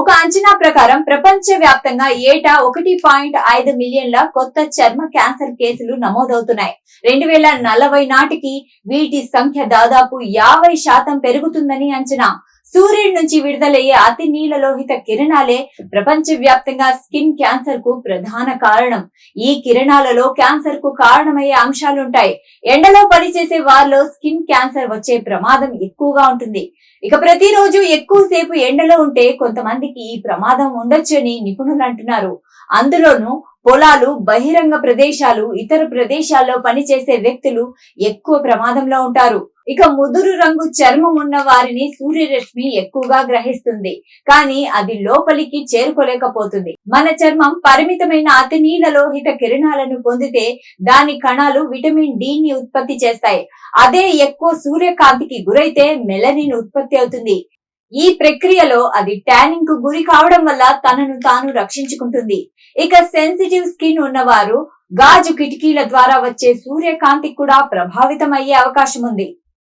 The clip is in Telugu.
ఒక అంచనా ప్రకారం ప్రపంచ వ్యాప్తంగా ఏటా ఒకటి పాయింట్ ఐదు మిలియన్ల కొత్త చర్మ క్యాన్సర్ కేసులు నమోదవుతున్నాయి. రెండు వేల నలభై నాటికి వీటి సంఖ్య దాదాపు యాభై శాతం పెరుగుతుందని అంచనా. సూర్యుడి నుంచి విడుదలయ్యే అతి నీలలోహిత కిరణాలే ప్రపంచ వ్యాప్తంగా స్కిన్ క్యాన్సర్కు ప్రధాన కారణం. ఈ కిరణాలలో క్యాన్సర్కు కారణమయ్యే అంశాలుంటాయి. ఎండలో పనిచేసే వారిలో స్కిన్ క్యాన్సర్ వచ్చే ప్రమాదం ఎక్కువగా ఉంటుంది. ఇక ప్రతిరోజు ఎక్కువసేపు ఎండలో ఉంటే కొంతమందికి ఈ ప్రమాదం ఉండొచ్చని నిపుణులు అంటున్నారు. అందులోనూ పొలాలు బహిరంగ ప్రదేశాలు ఇతర ప్రదేశాల్లో పనిచేసే వ్యక్తులు ఎక్కువ ప్రమాదంలో ఉంటారు. ఇక ముదురు రంగు చర్మం ఉన్న వారిని సూర్యరశ్మి ఎక్కువగా గ్రహిస్తుంది. కానీ అది లోపలికి చేరుకోలేకపోతుంది. మన చర్మం పరిమితమైన అతి నీల లోహిత కిరణాలను పొందితే దాని కణాలు విటమిన్ డి ని ఉత్పత్తి చేస్తాయి. అదే ఎక్కువ సూర్యకాంతికి గురైతే మెలనిన్ ఉత్పత్తి అవుతుంది. ఈ ప్రక్రియలో అది ట్యానింగ్కు గురి కావడం వల్ల తనను తాను రక్షించుకుంటుంది. ఇక సెన్సిటివ్ స్కిన్ ఉన్నవారు గాజు కిటికీల ద్వారా వచ్చే సూర్యకాంతి కూడా ప్రభావితం అయ్యే అవకాశం ఉంది